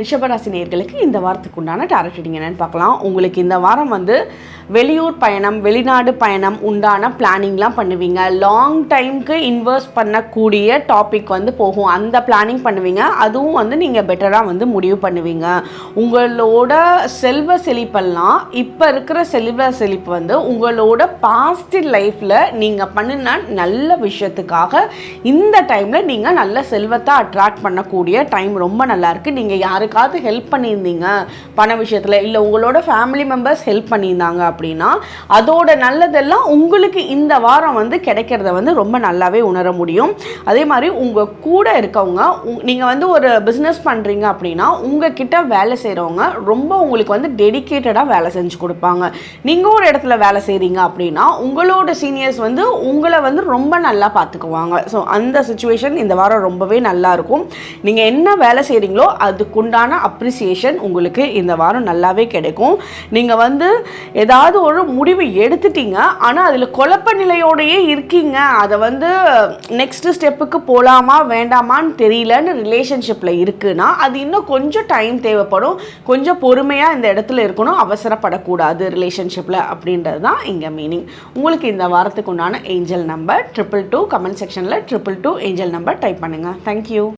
ரிஷபராசி நேர்களுக்கு இந்த வாரத்துக்கு உண்டான டாரட் ரீடிங் என்னன்னு பார்க்கலாம். உங்களுக்கு இந்த வாரம் வந்து வெளியூர் பயணம் வெளிநாடு பயணம் உண்டான பிளானிங்லாம் பண்ணுவீங்க. லாங் டைம்க்கு இன்வெஸ்ட் பண்ணக்கூடிய டாபிக் வந்து போகும். அந்த பிளானிங் பண்ணுவீங்க. அதுவும் வந்து நீங்கள் பெட்டராக வந்து முடிவு பண்ணுவீங்க. உங்களோட செல்வ செழிப்பெல்லாம் இப்போ இருக்கிற செல்வ செழிப்பு வந்து உங்களோட பாஸ்ட் லைஃப்பில் நீங்கள் பண்ணின நல்ல விஷயத்துக்காக இந்த டைமில் நீங்கள் நல்ல செல்வத்தை அட்ராக்ட் பண்ணக்கூடிய டைம் ரொம்ப நல்லாயிருக்கு நீங்கள் யாருக்கு யாருக்காவது ஹெல்ப் பண்ணியிருந்தீங்க பண விஷயத்தில் இல்லை உங்களோட ஃபேமிலி மெம்பர்ஸ் ஹெல்ப் பண்ணியிருந்தாங்க அப்படின்னா அதோட நல்லதெல்லாம் உங்களுக்கு இந்த வாரம் வந்து கிடைக்கிறத வந்து ரொம்ப நல்லாவே உணர முடியும். அதே மாதிரி உங்கள் கூட இருக்கவங்க நீங்கள் வந்து ஒரு பிஸ்னஸ் பண்ணுறீங்க அப்படின்னா உங்ககிட்ட வேலை செய்கிறவங்க ரொம்ப உங்களுக்கு வந்து டெடிக்கேட்டடாக வேலை செஞ்சு கொடுப்பாங்க. நீங்கள் ஒரு இடத்துல வேலை செய்கிறீங்க அப்படின்னா உங்களோட சீனியர்ஸ் வந்து உங்களை வந்து ரொம்ப நல்லா பார்த்துக்குவாங்க ஸோ அந்த சுச்சுவேஷன் இந்த வாரம் ரொம்பவே நல்லா இருக்கும். நீங்கள் என்ன வேலை செய்கிறீங்களோ அதுக்குண்டான அப்ரிசியேஷன் உங்களுக்கு இந்த வாரம் நல்லாவே கிடைக்கும். நீங்கள் வந்து ஏதாவது ஒரு முடிவு எடுத்துட்டீங்க ஆனால் அதில் குழப்ப நிலையோடையே இருக்கீங்க. அதை வந்து நெக்ஸ்ட்டு ஸ்டெப்புக்கு போகலாமா வேண்டாமான்னு தெரியலன்னு ரிலேஷன்ஷிப்பில் இருக்குன்னா அது இன்னும் கொஞ்சம் டைம் தேவைப்படும். கொஞ்சம் பொறுமையாக இந்த இடத்துல இருக்கணும் அவசரப்படக்கூடாது ரிலேஷன்ஷிப்பில் அப்படின்றது தான் இங்கே மீனிங் உங்களுக்கு இந்த வாரத்துக்கு உண்டான angel number triple two comment செக்ஷனில் triple two angel number type பண்ணுங்கள் தேங்க்யூ